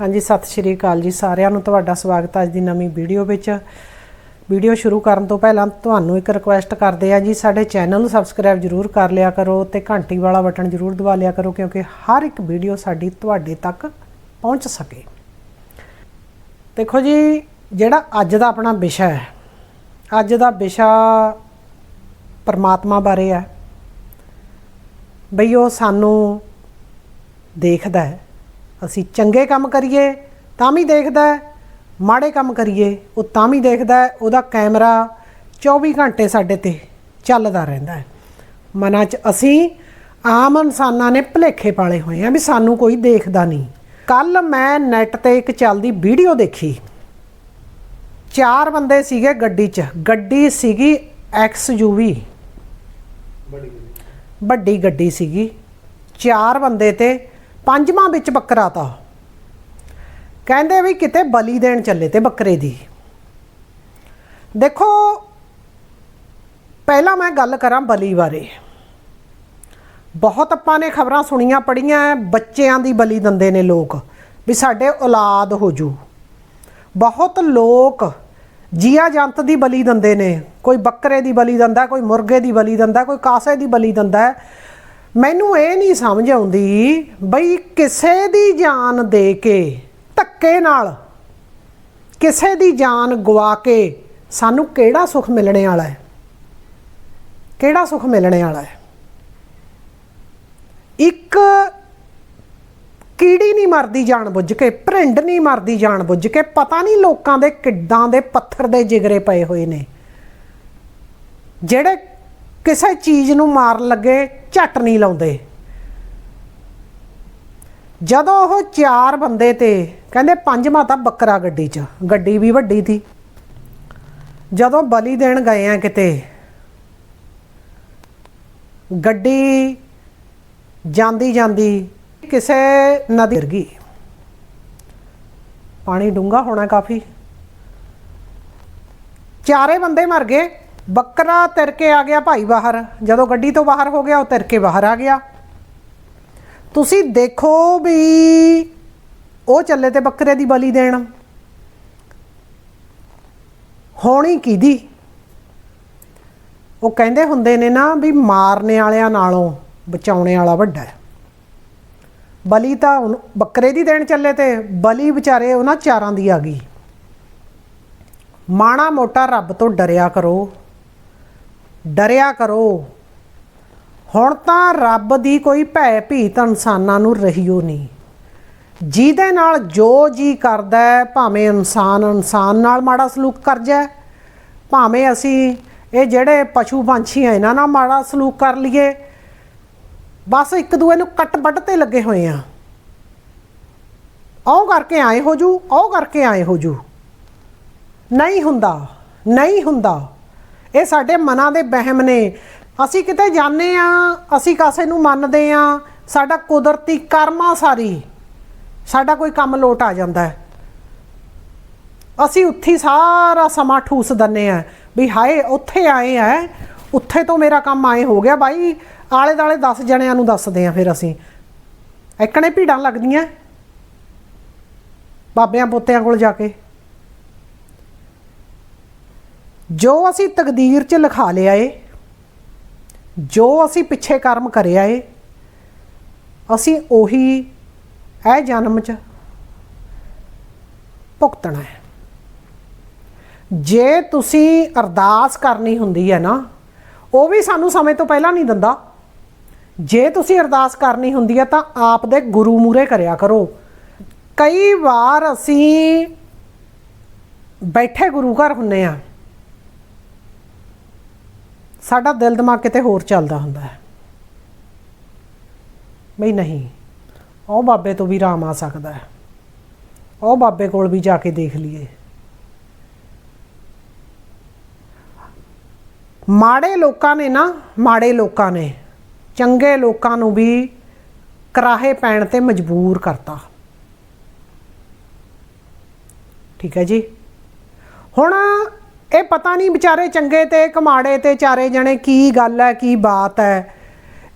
ਹਾਂਜੀ, ਸਤਿ ਸ਼੍ਰੀ ਅਕਾਲ ਜੀ ਸਾਰਿਆਂ ਨੂੰ। ਤੁਹਾਡਾ ਸਵਾਗਤ ਹੈ ਅੱਜ ਦੀ ਨਵੀਂ ਵੀਡੀਓ ਵਿੱਚ। ਵੀਡੀਓ ਸ਼ੁਰੂ ਕਰਨ ਤੋਂ ਪਹਿਲਾਂ ਤੁਹਾਨੂੰ ਇੱਕ ਰਿਕੁਐਸਟ ਕਰਦੇ ਆ ਜੀ, ਸਾਡੇ ਚੈਨਲ ਨੂੰ ਸਬਸਕ੍ਰਾਈਬ ਜਰੂਰ ਕਰ ਲਿਆ ਕਰੋ ਤੇ ਘੰਟੀ ਵਾਲਾ ਬਟਨ ਜਰੂਰ ਦਬਾ ਲਿਆ ਕਰੋ, ਕਿਉਂਕਿ ਹਰ ਇੱਕ ਵੀਡੀਓ ਸਾਡੀ ਤੁਹਾਡੇ ਤੱਕ ਪਹੁੰਚ ਸਕੇ। ਦੇਖੋ ਜੀ, ਜਿਹੜਾ ਅੱਜ ਦਾ ਆਪਣਾ ਵਿਸ਼ਾ ਹੈ, ਅੱਜ ਦਾ ਵਿਸ਼ਾ ਪਰਮਾਤਮਾ ਬਾਰੇ ਹੈ। ਬਈ ਉਹ ਸਾਨੂੰ ਦੇਖਦਾ ਹੈ ਅਸੀਂ ਚੰਗੇ ਕੰਮ ਕਰੀਏ ਤਾਂ ਵੀ ਦੇਖਦਾ ਮਾੜੇ ਕੰਮ ਕਰੀਏ ਉਹ ਤਾਂ ਵੀ ਦੇਖਦਾ ਉਹਦਾ ਕੈਮਰਾ 24 ਘੰਟੇ ਸਾਡੇ ਤੇ ਚੱਲਦਾ ਰਹਿੰਦਾ ਹੈ। ਮਨਾਂ 'ਚ ਅਸੀਂ ਆਮ ਇਨਸਾਨਾਂ ਨੇ ਭੁਲੇਖੇ ਪਾਲੇ ਹੋਏ ਆ ਵੀ ਸਾਨੂੰ ਕੋਈ ਦੇਖਦਾ ਨਹੀਂ। ਕੱਲ ਮੈਂ ਨੈਟ ਤੇ ਇੱਕ ਚੱਲਦੀ ਵੀਡੀਓ ਦੇਖੀ। ਚਾਰ ਬੰਦੇ ਸੀਗੇ ਗੱਡੀ 'ਚ। ਗੱਡੀ ਸੀਗੀ ਐਕਸ ਯੂਵੀ ਵੱਡੀ ਗੱਡੀ ਸੀਗੀ। ਚਾਰ ਬੰਦੇ ਤੇ ਪੰਜਵਾਂ ਵਿੱਚ ਬੱਕਰਾ ਤਾ। ਕਹਿੰਦੇ ਵੀ ਕਿਤੇ ਬਲੀ ਦੇਣ ਚੱਲੇ ਤੇ ਬੱਕਰੇ ਦੀ। ਦੇਖੋ, ਪਹਿਲਾਂ ਮੈਂ ਗੱਲ ਕਰਾਂ ਬਲੀ ਬਾਰੇ। ਬਹੁਤ ਆਪਾਂ ਨੇ ਖਬਰਾਂ ਸੁਣੀਆਂ ਪੜੀਆਂ ਬੱਚਿਆਂ ਦੀ ਬਲੀ ਦਿੰਦੇ ਨੇ ਲੋਕ, ਵੀ ਸਾਡੇ ਔਲਾਦ ਹੋ ਜੂ। ਬਹੁਤ ਲੋਕ ਜੀਆ ਜੰਤ ਦੀ ਬਲੀ ਦਿੰਦੇ ਨੇ। ਕੋਈ ਬੱਕਰੇ ਦੀ ਬਲੀ ਦਿੰਦਾ, ਕੋਈ ਮੁਰਗੇ ਦੀ ਬਲੀ ਦਿੰਦਾ, ਕੋਈ ਕਾਸੇ ਦੀ ਬਲੀ ਦਿੰਦਾ। ਮੈਨੂੰ ਇਹ ਨਹੀਂ ਸਮਝ ਆਉਂਦੀ ਬਈ ਕਿਸੇ ਦੀ ਜਾਨ ਦੇ ਕੇ ਧੱਕੇ ਨਾਲ, ਕਿਸੇ ਦੀ ਜਾਨ ਗਵਾ ਕੇ ਸਾਨੂੰ ਕਿਹੜਾ ਸੁੱਖ ਮਿਲਣੇ ਵਾਲਾ ਹੈ? ਕਿਹੜਾ ਸੁੱਖ ਮਿਲਣੇ ਵਾਲਾ ਹੈ? ਇੱਕ ਕੀੜੀ ਨਹੀਂ ਮਰਦੀ ਜਾਣ ਬੁੱਝ ਕੇ, ਭਰਿੰਡ ਨਹੀਂ ਮਰਦੀ ਜਾਣ ਬੁੱਝ ਕੇ, ਪਤਾ ਨਹੀਂ ਲੋਕਾਂ ਦੇ ਕਿੱਦਾਂ ਦੇ ਪੱਥਰ ਦੇ ਜਿਗਰੇ ਪਏ ਹੋਏ ਨੇ। ਜਿਹੜੇ ਕਿਸੇ ਚੀਜ਼ ਨੂੰ ਮਾਰਨ ਲੱਗੇ ਝੱਟ ਨਹੀਂ ਲਾਉਂਦੇ। ਜਦੋਂ ਉਹ ਚਾਰ ਬੰਦੇ ਤੇ ਕਹਿੰਦੇ ਪੰਜ ਮਾਤਾ ਬੱਕਰਾ ਗੱਡੀ 'ਚ, ਗੱਡੀ ਵੀ ਵੱਡੀ ਸੀ ਜਦੋਂ ਬਲੀ ਦੇਣ ਗਏ ਆ ਕਿਤੇ, ਗੱਡੀ ਜਾਂਦੀ ਜਾਂਦੀ ਕਿਸੇ ਨਦੀ ਗਿਰ ਗਈ। ਪਾਣੀ ਡੂੰਘਾ ਹੋਣਾ ਕਾਫੀ। ਚਾਰੇ ਬੰਦੇ ਮਰ ਗਏ। ਬੱਕਰਾ ਤਿਰ ਕੇ ਆ ਗਿਆ ਭਾਈ ਬਾਹਰ। ਜਦੋਂ ਗੱਡੀ ਤੋਂ ਬਾਹਰ ਹੋ ਗਿਆ, ਉਹ ਤਿਰ ਕੇ ਬਾਹਰ ਆ ਗਿਆ। ਤੁਸੀਂ ਦੇਖੋ ਵੀ ਉਹ ਚੱਲੇ ਤੇ ਬੱਕਰੇ ਦੀ ਬਲੀ ਦੇਣ। ਹੋਣੀ ਕਿਹਦੀ? ਉਹ ਕਹਿੰਦੇ ਹੁੰਦੇ ਨੇ ਨਾ ਵੀ ਮਾਰਨੇ ਵਾਲਿਆਂ ਨਾਲੋਂ ਬਚਾਉਣੇ ਵਾਲਾ ਵੱਡਾ ਹੈ। ਬਲੀ ਤਾਂ ਉਹਨੂੰ- ਬੱਕਰੇ ਦੀ ਦੇਣ ਚੱਲੇ ਤੇ ਬਲੀ ਵਿਚਾਰੇ ਉਹਨਾਂ ਚਾਰਾਂ ਦੀ ਆ ਗਈ। ਮਾਣਾ ਮੋਟਾ ਰੱਬ ਤੋਂ ਡਰਿਆ ਕਰੋ। ਡਰਿਆ ਕਰੋ। ਹੁਣ ਤਾਂ ਰੱਬ ਦੀ ਕੋਈ ਭੈ ਭੀਤ ਇਨਸਾਨਾਂ ਨੂੰ ਰਹੀਓ ਨਹੀਂ। ਜਿਹਦੇ ਨਾਲ ਜੋ ਜੀ ਕਰਦਾ ਭਾਵੇਂ ਇਨਸਾਨ ਇਨਸਾਨ ਨਾਲ ਮਾੜਾ ਸਲੂਕ ਕਰ ਜਾਏ, ਭਾਵੇਂ ਅਸੀਂ ਇਹ ਜਿਹੜੇ ਪਸ਼ੂ ਪੰਛੀ ਆ, ਇਹਨਾਂ ਨਾਲ ਮਾੜਾ ਸਲੂਕ ਕਰ ਲਈਏ, ਬਸ ਇੱਕ ਦੂਏ ਨੂੰ ਕੱਟ ਵੱਢ ਤੇ ਲੱਗੇ ਹੋਏ ਆ। ਉਹ ਕਰਕੇ ਆਏ ਹੋ ਜੂ, ਉਹ ਕਰਕੇ ਆਏ ਹੋ ਜੂ। ਨਹੀਂ ਹੁੰਦਾ ਨਹੀਂ ਹੁੰਦਾ। ਇਹ ਸਾਡੇ ਮਨਾਂ ਦੇ ਵਹਿਮ ਨੇ। ਅਸੀਂ ਕਿਤੇ ਜਾਂਦੇ ਆ ਅਸੀਂ ਕਾਸੇ ਨੂੰ ਮੰਨਦੇ ਆ ਸਾਡਾ ਕੁਦਰਤੀ ਕਰਮਾ ਸਾਰੀ, ਸਾਡਾ ਕੋਈ ਕੰਮ ਲੋਟ ਆ ਜਾਂਦਾ ਹੈ। ਅਸੀਂ ਉੱਥੇ ਸਾਰਾ ਸਮਾਂ ਠੂਸ ਦੰਨੇ ਆ ਵੀ ਹਾਏ, ਉੱਥੇ ਆਏ ਆ ਉੱਥੇ ਤੋਂ ਮੇਰਾ ਕੰਮ ਆਏ ਹੋ ਗਿਆ ਬਾਈ, ਆਲੇ ਦਾਲੇ 10 ਜਣਿਆਂ ਨੂੰ ਦੱਸਦੇ ਆ ਫਿਰ ਅਸੀਂ। ਐਕਣੇ ਭੀੜਾਂ ਲੱਗਦੀਆਂ। ਬਾਬਿਆਂ ਪੋਤਿਆਂ ਕੋਲ ਜਾ ਕੇ। ਜੋ ਅਸੀਂ ਤਕਦੀਰ 'ਚ ਲਿਖਾ ਲਿਆ ਏ, ਜੋ ਅਸੀਂ ਪਿੱਛੇ ਕਰਮ ਕਰਿਆ ਏ, ਅਸੀਂ ਉਹੀ ਇਹ ਜਨਮ 'ਚ ਭੁਗਤਣਾ ਹੈ। ਜੇ ਤੁਸੀਂ ਅਰਦਾਸ ਕਰਨੀ ਹੁੰਦੀ ਹੈ ਨਾ, ਉਹ ਵੀ ਸਾਨੂੰ ਸਮੇਂ ਤੋਂ ਪਹਿਲਾਂ ਨਹੀਂ ਦਿੰਦਾ। ਜੇ ਤੁਸੀਂ ਅਰਦਾਸ ਕਰਨੀ ਹੁੰਦੀ ਹੈ ਤਾਂ ਆਪ ਦੇ ਗੁਰੂ ਮੂਰੇ ਕਰਿਆ ਕਰੋ। ਕਈ ਵਾਰ ਅਸੀਂ ਬੈਠੇ ਗੁਰੂ ਘਰ ਹੁੰਨੇ ਆ ਸਾਡਾ ਦਿਲ ਦਿਮਾਗ ਕਿਤੇ ਹੋਰ ਚੱਲਦਾ ਹੁੰਦਾ ਹੈ। ਬਈ ਨਹੀਂ, ਉਹ ਬਾਬੇ ਤੋਂ ਵੀ ਰਾਮ ਆ ਸਕਦਾ ਹੈ। ਉਹ ਬਾਬੇ ਕੋਲ ਵੀ ਜਾ ਕੇ ਦੇਖ ਲਈਏ। ਮਾੜੇ ਲੋਕਾਂ ਨੇ ਨਾ, ਮਾੜੇ ਲੋਕਾਂ ਨੇ ਚੰਗੇ ਲੋਕਾਂ ਨੂੰ ਵੀ ਕਰਾਹੇ ਪੈਣ ਤੇ ਮਜਬੂਰ ਕਰਤਾ। ਠੀਕ ਹੈ ਜੀ? ਹੁਣ ਇਹ ਪਤਾ ਨਹੀਂ ਵਿਚਾਰੇ ਚੰਗੇ ਤੇ ਕਮਾੜੇ ਤੇ ਚਾਰੇ ਜਣੇ ਕੀ ਗੱਲ ਹੈ, ਕੀ ਬਾਤ ਹੈ।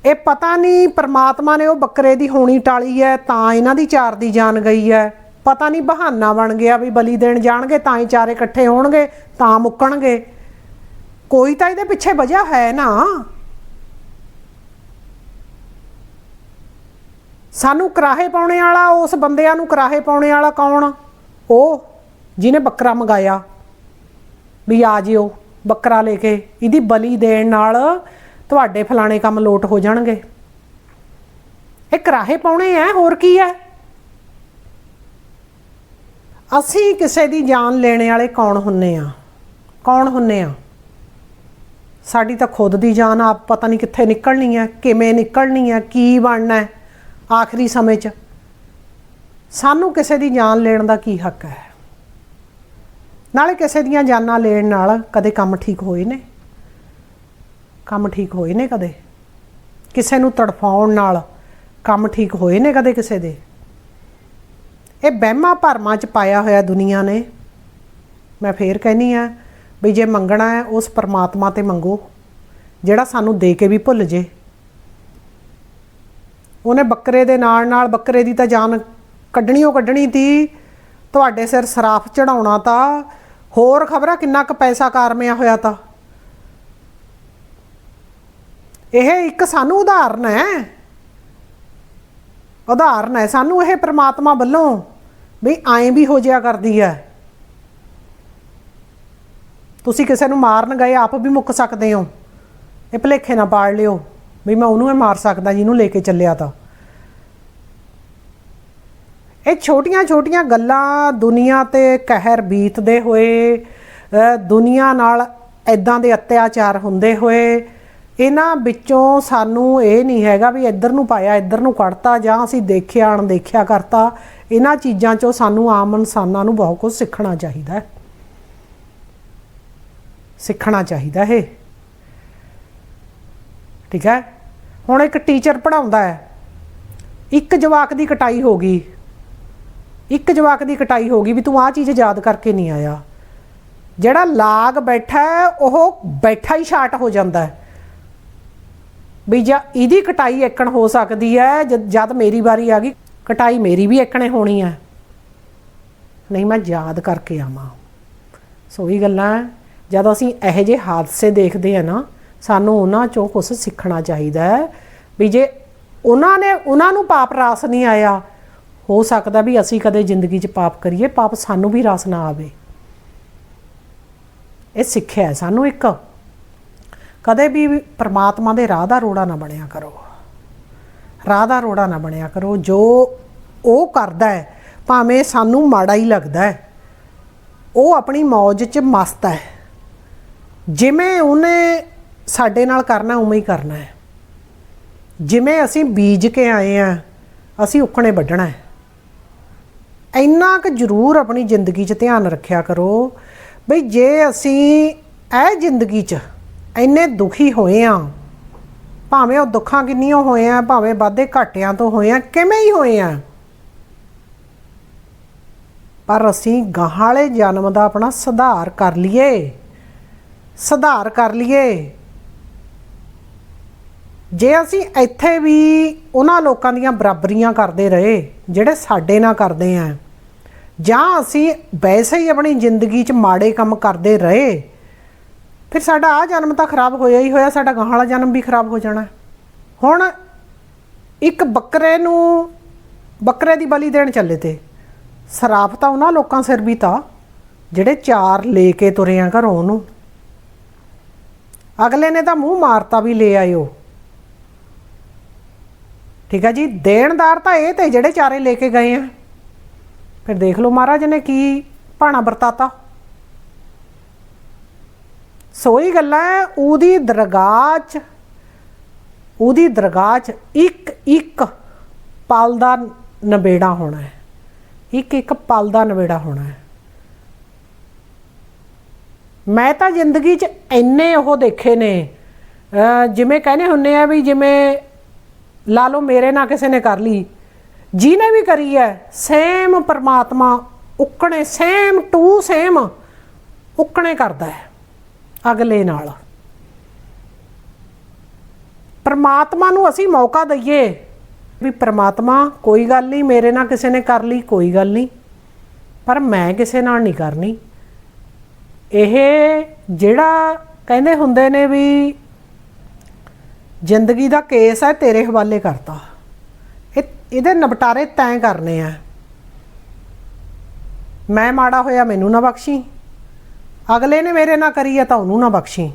ਇਹ ਪਤਾ ਨਹੀਂ ਪਰਮਾਤਮਾ ਨੇ ਉਹ ਬੱਕਰੇ ਦੀ ਹੋਣੀ ਟਾਲੀ ਹੈ, ਤਾਂ ਇਹਨਾਂ ਦੀ ਚਾਰ ਦੀ ਜਾਨ ਗਈ ਹੈ। ਪਤਾ ਨਹੀਂ ਬਹਾਨਾ ਬਣ ਗਿਆ ਵੀ ਬਲੀ ਦੇਣ ਜਾਣਗੇ, ਤਾਂ ਹੀ ਚਾਰੇ ਇਕੱਠੇ ਹੋਣਗੇ, ਤਾਂ ਮੁੱਕਣਗੇ। ਕੋਈ ਤਾਂ ਇਹਦੇ ਪਿੱਛੇ ਵਜ੍ਹਾ ਹੈ ਨਾ। ਸਾਨੂੰ ਕਰਾਹੇ ਪਾਉਣੇ ਵਾਲਾ, ਉਸ ਬੰਦਿਆਂ ਨੂੰ ਕਰਾਹੇ ਪਾਉਣੇ ਵਾਲਾ ਕੌਣ? ਉਹ ਜਿਹਨੇ ਬੱਕਰਾ ਮੰਗਾਇਆ। ਵੀ ਆ ਜਿਓ, ਬੱਕਰਾ ਲੈ ਕੇ। ਇਹਦੀ ਬਲੀ ਦੇਣ ਨਾਲ ਤੁਹਾਡੇ ਫਲਾਣੇ ਕੰਮ ਲੋਟ ਹੋ ਜਾਣਗੇ। ਇਹ ਕਰਾਹੇ ਪਾਉਣੇ ਆ, ਹੋਰ ਕੀ ਹੈ ਅਸੀਂ ਕਿਸੇ ਦੀ ਜਾਨ ਲੈਣੇ ਵਾਲੇ ਕੌਣ ਹੁੰਨੇ ਆ? ਕੌਣ ਹੁੰਨੇ ਆ? ਸਾਡੀ ਤਾਂ ਖੁਦ ਦੀ ਜਾਨ ਆਪ ਪਤਾ ਨਹੀਂ ਕਿੱਥੇ ਨਿਕਲਣੀ ਹੈ ਕਿਵੇਂ ਨਿਕਲਣੀ ਹੈ ਕੀ ਬਣਨਾ ਹੈ ਆਖਰੀ ਸਮੇਂ 'ਚ। ਸਾਨੂੰ ਕਿਸੇ ਦੀ ਜਾਨ ਲੈਣ ਦਾ ਕੀ ਹੱਕ ਹੈ? ਨਾਲੇ ਕਿਸੇ ਦੀਆਂ ਜਾਨਾਂ ਲੈਣ ਨਾਲ ਕਦੇ ਕੰਮ ਠੀਕ ਹੋਏ ਨੇ। ਕੰਮ ਠੀਕ ਹੋਏ ਨੇ ਕਦੇ। ਕਿਸੇ ਨੂੰ ਤੜਫਾਉਣ ਨਾਲ ਕੰਮ ਠੀਕ ਹੋਏ ਨੇ ਕਦੇ ਕਿਸੇ ਦੇ। ਇਹ ਵਹਿਮਾਂ ਭਰਮਾਂ ਚ ਪਾਇਆ ਹੋਇਆ ਦੁਨੀਆ ਨੇ। ਮੈਂ ਫੇਰ ਕਹਿਨੀ ਆ ਵੀ ਜੇ ਮੰਗਣਾ ਹੈ, ਉਸ ਪਰਮਾਤਮਾ ਤੇ ਮੰਗੋ, ਜਿਹੜਾ ਸਾਨੂੰ ਦੇ ਕੇ ਵੀ ਭੁੱਲ ਜੇ। ਉਹਨੇ ਬੱਕਰੇ ਦੇ ਨਾਲ ਨਾਲ ਬੱਕਰੇ ਦੀ ਤਾਂ ਜਾਨ ਕੱਢਣੀ ਉਹ ਕੱਢਣੀ ਤੀ। ਤੁਹਾਡੇ ਸਿਰ ਸਰਾਫ ਚੜਾਉਣਾ ਤਾਂ ਹੋਰ ਖਬਰਾਂ ਕਿੰਨਾ ਕੁ ਪੈਸਾ ਕਾਰਮਿਆ ਹੋਇਆ ਤਾਂ? ਇਹ ਇੱਕ ਸਾਨੂੰ ਉਦਾਹਰਨ ਹੈ। ਉਦਾਹਰਨ ਹੈ, ਸਾਨੂੰ ਇਹ ਪ੍ਰਮਾਤਮਾ ਵੱਲੋਂ ਵੀ ਐਂ ਵੀ ਹੋ ਜਿਆ ਕਰਦੀ ਹੈ। ਤੁਸੀਂ ਕਿਸੇ ਨੂੰ ਮਾਰਨ ਗਏ, ਆਪ ਵੀ ਮੁੱਕ ਸਕਦੇ ਹੋ। ਇਹ ਭਲੇਖੇ ਨਾ ਪਾੜ ਲਿਓ ਵੀ ਮੈਂ ਉਹਨੂੰ ਹੀ ਮਾਰ ਸਕਦਾ, ਜਿਹਨੂੰ ਲੈ ਕੇ ਚੱਲਿਆ ਤਾਂ। ਇਹ ਛੋਟੀਆਂ ਛੋਟੀਆਂ ਗੱਲਾਂ ਦੁਨੀਆ ਤੇ ਕਹਿਰ ਬੀਤਦੇ ਹੋਏ ਦੁਨੀਆ ਨਾਲ ਐਦਾਂ ਦੇ ਅਤਿਆਚਾਰ ਹੁੰਦੇ ਹੋਏ, ਇਹਨਾਂ ਵਿੱਚੋਂ ਸਾਨੂੰ ਇਹ ਨਹੀਂ ਹੈਗਾ ਵੀ ਇੱਧਰ ਨੂੰ ਪਾਇਆ, ਇੱਧਰ ਨੂੰ ਕੱਢਤਾ ਜਾਂ ਅਸੀਂ ਦੇਖਿਆ, ਅਣਦੇਖਿਆ ਕਰਤਾ। ਇਹਨਾਂ ਚੀਜ਼ਾਂ ਚੋਂ ਸਾਨੂੰ ਆਮ ਇਨਸਾਨਾਂ ਨੂੰ ਬਹੁਤ ਕੁਝ ਸਿੱਖਣਾ ਚਾਹੀਦਾ ਹੈ। ਸਿੱਖਣਾ ਚਾਹੀਦਾ ਹੈ ਠੀਕ ਹੈ? ਹੁਣ ਇੱਕ ਟੀਚਰ ਪੜਾਉਂਦਾ ਹੈ। ਇੱਕ ਜਵਾਕ ਦੀ ਕਟਾਈ ਹੋ ਗਈ। ਇੱਕ ਜਵਾਕ ਦੀ ਕਟਾਈ ਹੋ ਗਈ ਵੀ ਤੂੰ ਆਹ ਚੀਜ਼ ਯਾਦ ਕਰਕੇ ਨਹੀਂ ਆਇਆ। ਜਿਹੜਾ ਲਾਗ ਬੈਠਾ ਹੈ, ਉਹ ਬੈਠਾ ਹੀ ਸ਼ਾਟ ਹੋ ਜਾਂਦਾ ਹੈ। ਵੀ ਜਾਂ ਇਹਦੀ ਕਟਾਈ ਏਕਣ ਹੋ ਸਕਦੀ ਹੈ, ਜਦ ਜਦ ਮੇਰੀ ਵਾਰੀ ਆ ਗਈ, ਕਟਾਈ ਮੇਰੀ ਵੀ ਏਕਣੇ ਹੋਣੀ ਹੈ। ਨਹੀਂ, ਮੈਂ ਯਾਦ ਕਰਕੇ ਆਵਾਂ। ਸੋ ਇਹ ਗੱਲਾਂ ਜਦ ਅਸੀਂ ਇਹੋ ਜਿਹੇ ਹਾਦਸੇ ਦੇਖਦੇ ਆ ਨਾ, ਸਾਨੂੰ ਉਹਨਾਂ ਚੋਂ ਕੁਝ ਸਿੱਖਣਾ ਚਾਹੀਦਾ ਹੈ। ਵੀ ਜੇ ਉਹਨਾਂ ਨੇ ਉਹਨਾਂ ਨੂੰ ਪਾਪ ਰਾਸ ਨਹੀਂ ਆਇਆ ਹੋ ਸਕਦਾ ਵੀ ਅਸੀਂ ਕਦੇ ਜ਼ਿੰਦਗੀ 'ਚ ਪਾਪ ਕਰੀਏ, ਪਾਪ ਸਾਨੂੰ ਵੀ ਰਸ ਨਾ ਆਵੇ। ਇਹ ਸਿੱਖਿਆ ਹੈ ਸਾਨੂੰ ਇੱਕ। ਕਦੇ ਵੀ ਪ੍ਰਮਾਤਮਾ ਦੇ ਰਾਹ ਦਾ ਰੋੜਾ ਨਾ ਬਣਿਆ ਕਰੋ। ਰਾਹ ਦਾ ਰੋੜਾ ਨਾ ਬਣਿਆ ਕਰੋ। ਜੋ ਉਹ ਕਰਦਾ ਹੈ, ਭਾਵੇਂ ਸਾਨੂੰ ਮਾੜਾ ਹੀ ਲੱਗਦਾ ਹੈ, ਉਹ ਆਪਣੀ ਮौज 'ਚ ਮਸਤ ਹੈ। ਜਿਵੇਂ ਉਹਨੇ ਸਾਡੇ ਨਾਲ ਕਰਨਾ, ਉਵੇਂ ਹੀ ਕਰਨਾ ਹੈ। ਜਿਵੇਂ ਅਸੀਂ ਬੀਜ ਕੇ ਆਏ ਆ ਅਸੀਂ ਉਖਣੇ ਵੱਢਣਾ ਹੈ। ਇੰਨਾ ਕੁ ਜ਼ਰੂਰ ਆਪਣੀ ਜ਼ਿੰਦਗੀ 'ਚ ਧਿਆਨ ਰੱਖਿਆ ਕਰੋ ਬਈ ਜੇ ਅਸੀਂ ਇਹ ਜ਼ਿੰਦਗੀ 'ਚ ਇੰਨੇ ਦੁਖੀ ਹੋਏ ਆ ਭਾਵੇਂ ਉਹ ਦੁੱਖਾਂ ਕਿੰਨੀਆਂ ਹੋਏ ਆ, ਭਾਵੇਂ ਵਾਧੇ ਘਾਟਿਆਂ ਤੋਂ ਹੋਏ ਆ, ਕਿਵੇਂ ਹੀ ਹੋਏ ਆ, ਪਰ ਅਸੀਂ ਗਾਹਾਂ ਵਾਲੇ ਜਨਮ ਦਾ ਆਪਣਾ ਸੁਧਾਰ ਕਰ ਲਈਏ, ਸੁਧਾਰ ਕਰ ਲਈਏ। ਜੇ ਅਸੀਂ ਇੱਥੇ ਵੀ ਉਹਨਾਂ ਲੋਕਾਂ ਦੀਆਂ ਬਰਾਬਰੀਆਂ ਕਰਦੇ ਰਹੇ, ਜਿਹੜੇ ਸਾਡੇ ਨਾਲ ਕਰਦੇ ਆ, ਜਾਂ ਅਸੀਂ ਵੈਸੇ ਹੀ ਆਪਣੀ ਜ਼ਿੰਦਗੀ 'ਚ ਮਾੜੇ ਕੰਮ ਕਰਦੇ ਰਹੇ, ਫਿਰ ਸਾਡਾ ਆ ਜਨਮ ਤਾਂ ਖਰਾਬ ਹੋਇਆ ਹੀ ਹੋਇਆ, ਸਾਡਾ ਗਾਹਾਂ ਵਾਲਾ ਜਨਮ ਵੀ ਖਰਾਬ ਹੋ ਜਾਣਾ। ਹੁਣ ਇੱਕ ਬੱਕਰੇ ਨੂੰ ਬੱਕਰੇ ਦੀ ਬਲੀ ਦੇਣ ਚੱਲੇ ਤੇ, ਸਰਾਪ ਤਾਂ ਉਹਨਾਂ ਲੋਕਾਂ ਸਿਰ ਵੀ ਤਾਂ, ਜਿਹੜੇ ਚਾਰ ਲੈ ਕੇ ਤੁਰੇ ਆ ਘਰੋਂ ਉਹਨੂੰ। ਅਗਲੇ ਨੇ ਤਾਂ ਮੂੰਹ ਮਾਰਤਾ ਵੀ ਲੈ ਆਇਓ। ਠੀਕ ਹੈ ਜੀ, ਦੇਣਦਾਰ ਤਾਂ ਇਹ ਤੇ ਜਿਹੜੇ ਚਾਰੇ ਲੈ ਕੇ ਗਏ ਆ। ਫਿਰ ਦੇਖ ਲਓ ਮਹਾਰਾਜ ਨੇ ਕੀ ਭਾਣਾ ਵਰਤਾਤਾ। ਸੋਈ ਗੱਲਾਂ ਉਹਦੀ ਦਰਗਾਹ 'ਚ, ਉਹਦੀ ਦਰਗਾਹ 'ਚ ਇੱਕ ਇੱਕ ਪਲ ਦਾ ਨਵੇੜਾ ਹੋਣਾ ਹੈ। ਇੱਕ ਇੱਕ ਪਲ ਦਾ ਨਵੇੜਾ ਹੋਣਾ ਹੈ। ਮੈਂ ਤਾਂ ਜ਼ਿੰਦਗੀ 'ਚ ਇੰਨੇ ਉਹ ਦੇਖੇ ਨੇ ਜਿਵੇਂ ਕਹਿੰਦੇ ਹੁੰਨੇ ਆ ਵੀ ਜਿਵੇਂ ਲਾ ਲਓ, ਮੇਰੇ ਨਾਲ ਕਿਸੇ ਨੇ ਕਰ ਲਈ। ਜਿਹਨੇ ਵੀ ਕਰੀ ਹੈ ਸੇਮ ਪਰਮਾਤਮਾ ਉਕਣੇ ਸੇਮ ਟੂ ਸੇਮ ਉਕਣੇ ਕਰਦਾ ਹੈ ਅਗਲੇ ਨਾਲ। ਪਰਮਾਤਮਾ ਨੂੰ ਅਸੀਂ ਮੌਕਾ ਦਈਏ ਵੀ ਪਰਮਾਤਮਾ, ਕੋਈ ਗੱਲ ਨਹੀਂ, ਮੇਰੇ ਨਾਲ ਕਿਸੇ ਨੇ ਕਰ ਲਈ, ਕੋਈ ਗੱਲ ਨਹੀਂ, ਪਰ ਮੈਂ ਕਿਸੇ ਨਾਲ ਨਹੀਂ ਕਰਨੀ। ਇਹ ਜਿਹੜਾ ਕਹਿੰਦੇ ਹੁੰਦੇ ਨੇ ਵੀ ਜ਼ਿੰਦਗੀ ਦਾ ਕੇਸ ਹੈ, ਤੇਰੇ ਹਵਾਲੇ ਕਰਤਾ। ਇਹ ਇਹਦੇ ਨਿਪਟਾਰੇ ਤੈਂ ਕਰਨੇ ਆ। ਮੈਂ ਮਾੜਾ ਹੋਇਆ, ਮੈਨੂੰ ਨਾ ਬਖਸ਼ੀ। ਅਗਲੇ ਨੇ ਮੇਰੇ ਨਾਲ ਕਰੀ ਹੈ ਤਾਂ ਉਹਨੂੰ ਨਾ ਬਖਸ਼ੀ।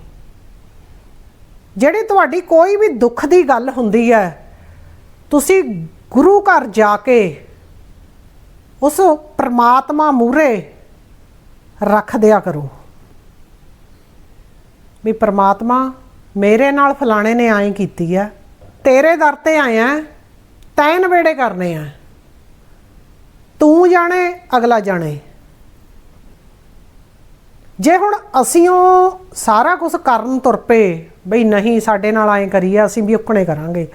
ਜਿਹੜੀ ਤੁਹਾਡੀ ਕੋਈ ਵੀ ਦੁੱਖ ਦੀ ਗੱਲ ਹੁੰਦੀ ਹੈ, ਤੁਸੀਂ ਗੁਰੂ ਘਰ ਜਾ ਕੇ ਉਸ ਪ੍ਰਮਾਤਮਾ ਮੂਰੇ ਰੱਖ ਦਿਆ ਕਰੋ। ਵੀ ਪ੍ਰਮਾਤਮਾ ਮੇਰੇ ਨਾਲ ਫਲਾਣੇ ਨੇ ਐਂ ਕੀਤੀ ਆ, ਤੇਰੇ ਦਰ ਤੇ ਆਇਆ, ਤੈਂ ਨਵੇੜੇ ਕਰਨੇ ਆ। ਤੂੰ ਜਾਣੇ, ਅਗਲਾ ਜਾਣੇ। ਜੇ ਹੁਣ ਅਸੀਂ ਉਹ ਸਾਰਾ ਕੁਝ ਕਰਨ ਤੁਰ ਪਏ, ਬਈ ਨਹੀਂ ਸਾਡੇ ਨਾਲ ਐਂ ਕਰੀਏ, ਅਸੀਂ ਵੀ ਉਕਣੇ ਕਰਾਂਗੇ,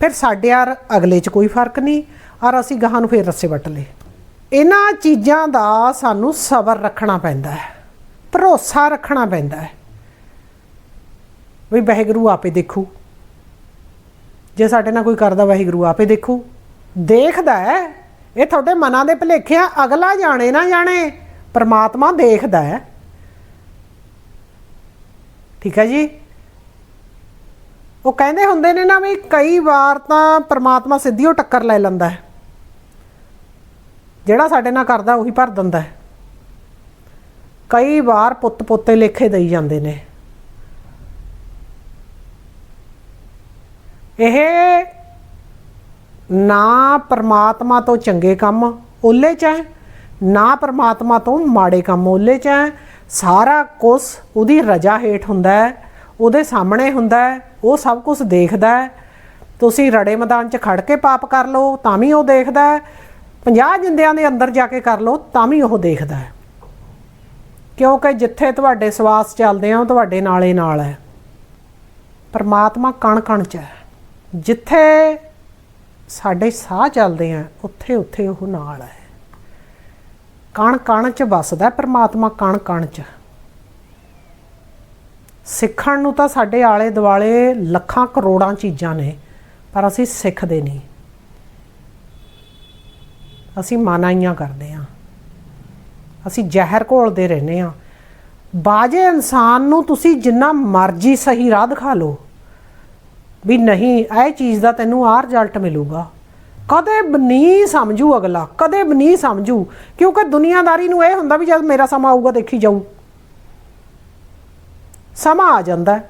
ਫਿਰ ਸਾਡੇ ਯਾਰ ਅਗਲੇ 'ਚ ਕੋਈ ਫ਼ਰਕ ਨਹੀਂ, ਔਰ ਅਸੀਂ ਗਾਹਾਂ ਨੂੰ ਫੇਰ ਰੱਸੇ ਵੱਟ ਲਏ। ਇਹਨਾਂ ਚੀਜ਼ਾਂ ਦਾ ਸਾਨੂੰ ਸਬਰ ਰੱਖਣਾ ਪੈਂਦਾ ਹੈ, ਭਰੋਸਾ ਰੱਖਣਾ ਪੈਂਦਾ ਹੈ। ਵੀ ਵਾਹਿਗੁਰੂ ਆਪੇ ਦੇਖੂ। ਜੇ ਸਾਡੇ ਨਾਲ ਕੋਈ ਕਰਦਾ ਵਾਹਿਗੁਰੂ ਆਪੇ ਦੇਖੂ। ਦੇਖਦਾ ਹੈ, ਇਹ ਤੁਹਾਡੇ ਮਨਾਂ ਦੇ ਭੁਲੇਖੇ ਆ, ਅਗਲਾ ਜਾਣੇ ਨਾ ਜਾਣੇ, ਪਰਮਾਤਮਾ ਦੇਖਦਾ ਹੈ। ਠੀਕ ਹੈ ਜੀ? ਉਹ ਕਹਿੰਦੇ ਹੁੰਦੇ ਨੇ ਨਾ ਵੀ ਕਈ ਵਾਰ ਤਾਂ ਪਰਮਾਤਮਾ ਸਿੱਧੀਓ ਟੱਕਰ ਲੈ ਲੈਂਦਾ ਹੈ। ਜਿਹੜਾ ਸਾਡੇ ਨਾਲ ਕਰਦਾ, ਉਹੀ ਭਰ ਦਿੰਦਾ ਹੈ। ਕਈ ਵਾਰ ਪੁੱਤ ਪੋਤੇ ਲੇਖੇ ਦੇਈ ਜਾਂਦੇ ਨੇ। ਇਹ ਨਾ ਪਰਮਾਤਮਾ ਤੋਂ ਚੰਗੇ ਕੰਮ ਓਲੇ ਚ ਹੈ, ਨਾ ਪਰਮਾਤਮਾ ਤੋਂ ਮਾੜੇ ਕੰਮ ਓਲੇ ਚ ਹੈ। ਸਾਰਾ ਕੁਝ ਉਹਦੀ ਰਜਾ ਹੇਠ ਹੁੰਦਾ ਹੈ, ਉਹਦੇ ਸਾਹਮਣੇ ਹੁੰਦਾ ਹੈ, ਉਹ ਸਭ ਕੁਝ ਦੇਖਦਾ ਹੈ। ਤੁਸੀਂ ਰੜੇ ਮੈਦਾਨ 'ਚ ਖੜ ਕੇ ਪਾਪ ਕਰ ਲਓ ਤਾਂ ਵੀ ਉਹ ਦੇਖਦਾ ਹੈ 50 ਜਿੰਦਿਆਂ ਦੇ ਅੰਦਰ ਜਾ ਕੇ ਕਰ ਲਓ ਤਾਂ ਵੀ ਉਹ ਦੇਖਦਾ ਹੈ। ਕਿਉਂਕਿ ਜਿੱਥੇ ਤੁਹਾਡੇ ਸਵਾਸ ਚੱਲਦੇ ਆ, ਉਹ ਤੁਹਾਡੇ ਨਾਲੇ ਨਾਲ ਹੈ। ਪਰਮਾਤਮਾ ਕਣ ਕਣ ਚ ਹੈ। ਜਿੱਥੇ ਸਾਡੇ ਸਾਹ ਚੱਲਦੇ ਆ, ਉੱਥੇ ਉੱਥੇ ਉਹ ਨਾਲ ਹੈ। ਕਣ ਕਣ ਚ ਵਸਦਾ ਪਰਮਾਤਮਾ ਕਣ ਕਣ ਚ। ਸਿੱਖਣ ਨੂੰ ਤਾਂ ਸਾਡੇ ਆਲੇ ਦੁਆਲੇ ਲੱਖਾਂ ਕਰੋੜਾਂ ਚੀਜ਼ਾਂ ਨੇ, ਪਰ ਅਸੀਂ ਸਿੱਖਦੇ ਨਹੀਂ। ਅਸੀਂ ਮਾਨਾਈਆਂ ਕਰਦੇ ਹਾਂ। ਅਸੀਂ ਜ਼ਹਿਰ ਘੋਲਦੇ ਰਹਿੰਦੇ ਆ ਬਾਜੇ ਇਨਸਾਨ ਨੂੰ ਤੁਸੀਂ ਜਿੰਨਾ ਮਰਜ਼ੀ ਸਹੀ ਰਾਹ ਦਿਖਾ ਲਓ। ਵੀ ਨਹੀਂ, ਇਹ ਚੀਜ਼ ਦਾ ਤੈਨੂੰ ਆਹ ਰਿਜ਼ਲਟ ਮਿਲੂਗਾ। ਕਦੇ ਵੀ ਨਹੀਂ ਸਮਝੂ ਅਗਲਾ, ਕਦੇ ਵੀ ਨਹੀਂ ਸਮਝੂ। ਕਿਉਂਕਿ ਦੁਨੀਆਦਾਰੀ ਨੂੰ ਇਹ ਹੁੰਦਾ ਵੀ ਜਦ ਮੇਰਾ ਸਮਾਂ ਆਊਗਾ ਦੇਖੀ ਜਾਊ। ਸਮਾਂ ਆ ਜਾਂਦਾ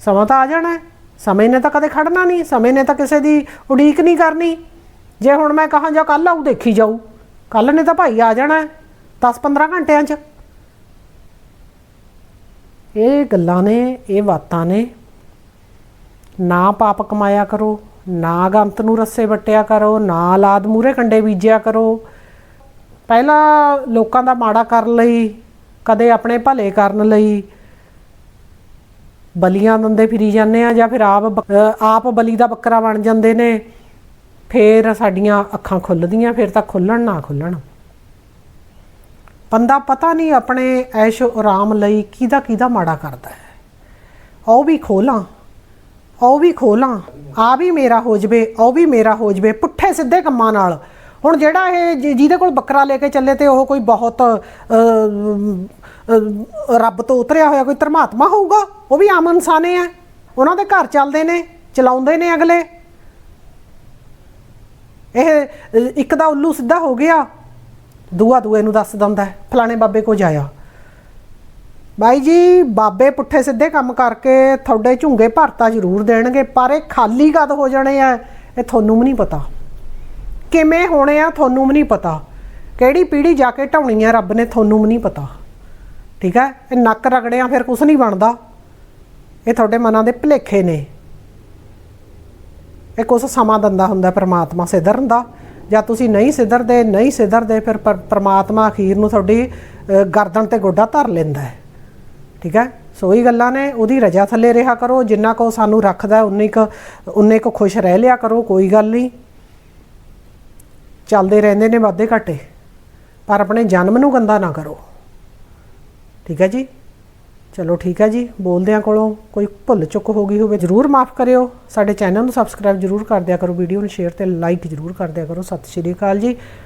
ਸਮਾਂ ਤਾਂ ਆ ਜਾਣਾ ਸਮੇਂ ਨੇ ਤਾਂ ਕਦੇ ਖੜਨਾ ਨਹੀਂ, ਸਮੇਂ ਨੇ ਤਾਂ ਕਿਸੇ ਦੀ ਉਡੀਕ ਨਹੀਂ ਕਰਨੀ। ਜੇ ਹੁਣ ਮੈਂ ਕਹਾਂ ਜਾਂ ਕੱਲ ਆਊ, ਦੇਖੀ ਜਾਊ। ਕੱਲ ਨੇ ਤਾਂ ਭਾਈ ਆ ਜਾਣਾ 10-15 ਘੰਟਿਆਂ 'ਚ। ਇਹ ਗੱਲਾਂ ਨੇ, ਇਹ ਬਾਤਾਂ ਨੇ ਨਾ ਪਾਪ ਕਮਾਇਆ ਕਰੋ, ਨਾ ਗੰਤ ਨੂੰ ਰੱਸੇ ਵੱਟਿਆ ਕਰੋ, ਨਾ ਲਾਦ ਮੂਰੇ ਕੰਡੇ ਬੀਜਿਆ ਕਰੋ। ਪਹਿਲਾਂ ਲੋਕਾਂ ਦਾ ਮਾੜਾ ਕਰਨ ਲਈ, ਕਦੇ ਆਪਣੇ ਭਲੇ ਕਰਨ ਲਈ ਬਲੀਆਂ ਦਿੰਦੇ ਫਿਰੀ ਜਾਂਦੇ ਆ ਜਾਂ ਫਿਰ ਆਪ ਬ- ਆਪ ਬਲੀ ਦਾ ਬੱਕਰਾ ਬਣ ਜਾਂਦੇ ਨੇ, ਫੇਰ ਸਾਡੀਆਂ ਅੱਖਾਂ ਖੁੱਲਦੀਆਂ, ਫਿਰ ਤਾਂ ਖੁੱਲਣ ਨਾ ਖੁੱਲਣ। ਬੰਦਾ ਪਤਾ ਨਹੀਂ ਆਪਣੇ ਐਸ਼ੋ ਆਰਾਮ ਲਈ ਕਿਹਦਾ ਕਿਹਦਾ ਮਾੜਾ ਕਰਦਾ ਹੈ। ਉਹ ਵੀ ਖੋਲਾਂ। ਉਹ ਵੀ ਖੋਲਾਂ ਆ ਵੀ ਮੇਰਾ ਹੋ ਜਵੇ, ਉਹ ਵੀ ਮੇਰਾ ਹੋ ਜਵੇ, ਪੁੱਠੇ ਸਿੱਧੇ ਕੰਮਾਂ ਨਾਲ। ਹੁਣ ਜਿਹੜਾ ਇਹ ਜਿ- ਜਿਹਦੇ ਕੋਲ ਬੱਕਰਾ ਲੈ ਕੇ ਚੱਲੇ ਤੇ ਉਹ ਕੋਈ ਬਹੁਤ ਰੱਬ ਤੋਂ ਉਤਰਿਆ ਹੋਇਆ ਕੋਈ ਧਰਮਾਤਮਾ ਹੋਊਗਾ? ਉਹ ਵੀ ਆਮ ਇਨਸਾਨੇ ਆ। ਉਹਨਾਂ ਦੇ ਘਰ ਚੱਲਦੇ ਨੇ, ਚਲਾਉਂਦੇ ਨੇ ਅਗਲੇ। ਇਹ ਇੱਕ ਦਾ ਉੱਲੂ ਸਿੱਧਾ ਹੋ ਗਿਆ। ਦੂਆ ਦੂਏ ਨੂੰ ਦੱਸ ਦਿੰਦਾ ਫਲਾਣੇ ਬਾਬੇ ਕੋ ਜਾਇਆ। ਬਾਈ ਜੀ, ਬਾਬੇ ਪੁੱਠੇ ਸਿੱਧੇ ਕੰਮ ਕਰਕੇ ਤੁਹਾਡੇ ਝੁੰਗੇ ਭਰਤਾ ਜ਼ਰੂਰ ਦੇਣਗੇ, ਪਰ ਇਹ ਖਾਲੀ ਕਦ ਹੋ ਜਾਣੇ ਆ, ਇਹ ਤੁਹਾਨੂੰ ਵੀ ਨਹੀਂ ਪਤਾ। ਕਿਵੇਂ ਹੋਣੇ ਆ, ਤੁਹਾਨੂੰ ਵੀ ਨਹੀਂ ਪਤਾ। ਕਿਹੜੀ ਪੀੜੀ ਜਾ ਕੇ ਢਾਉਣੀ ਆ, ਰੱਬ ਨੇ ਤੁਹਾਨੂੰ ਵੀ ਨਹੀਂ ਪਤਾ। ਠੀਕ ਹੈ ਇਹ ਨੱਕ ਰਗੜਿਆ ਫਿਰ ਕੁਝ ਨਹੀਂ ਬਣਦਾ। ਇਹ ਤੁਹਾਡੇ ਮਨਾਂ ਦੇ ਭੁਲੇਖੇ ਨੇ। ਇਹ ਕੁਝ ਸਮਾਂ ਦਿੰਦਾ ਹੁੰਦਾ, ਪ੍ਰਮਾਤਮਾ ਸਿਧਰਨ ਦਾ। ਜਾਂ ਤੁਸੀਂ ਨਹੀਂ ਸਿਧਰਦੇ ਨਹੀਂ ਸਿਧਰਦੇ, ਫਿਰ ਪਰ- ਪ੍ਰਮਾਤਮਾ ਅਖੀਰ ਨੂੰ ਤੁਹਾਡੀ ਗਰਦਨ ਤੇ ਗੋਡਾ ਧਰ ਲੈਂਦਾ ਹੈ। ਠੀਕ ਹੈ? ਸੋ ਹੀ ਗੱਲਾਂ ਨੇ, ਉਹਦੀ ਰਜਾ ਥੱਲੇ ਰਿਹਾ ਕਰੋ, ਜਿੰਨਾ ਕੋ ਸਾਨੂੰ ਰੱਖਦਾ ਉਨੇ ਕੁ ਉਨੇ ਕੁ ਖੁਸ਼ ਰਹਿ ਲਿਆ ਕਰੋ, ਕੋਈ ਗੱਲ ਨਹੀਂ। ਚੱਲਦੇ ਰਹਿੰਦੇ ਨੇ ਵਾਧੇ ਘਾਟੇ, ਪਰ ਆਪਣੇ ਜਨਮ ਨੂੰ ਗੰਦਾ ਨਾ ਕਰੋ। ਠੀਕ ਹੈ ਜੀ? ਚਲੋ ਠੀਕ ਹੈ ਜੀ, ਬੋਲਦਿਆਂ ਕੋਲੋਂ ਕੋਈ ਭੁੱਲ ਚੁੱਕ ਹੋ ਗਈ ਹੋਵੇ, ਜਰੂਰ ਮਾਫ ਕਰਿਓ। ਸਾਡੇ ਚੈਨਲ ਨੂੰ ਸਬਸਕ੍ਰਾਈਬ ਜਰੂਰ ਕਰ ਦਿਆ ਕਰੋ, ਵੀਡੀਓ ਨੂੰ ਸ਼ੇਅਰ ਤੇ ਲਾਈਕ ਜਰੂਰ ਕਰ ਦਿਆ ਕਰੋ। ਸਤਿ ਸ਼੍ਰੀ ਅਕਾਲ ਜੀ।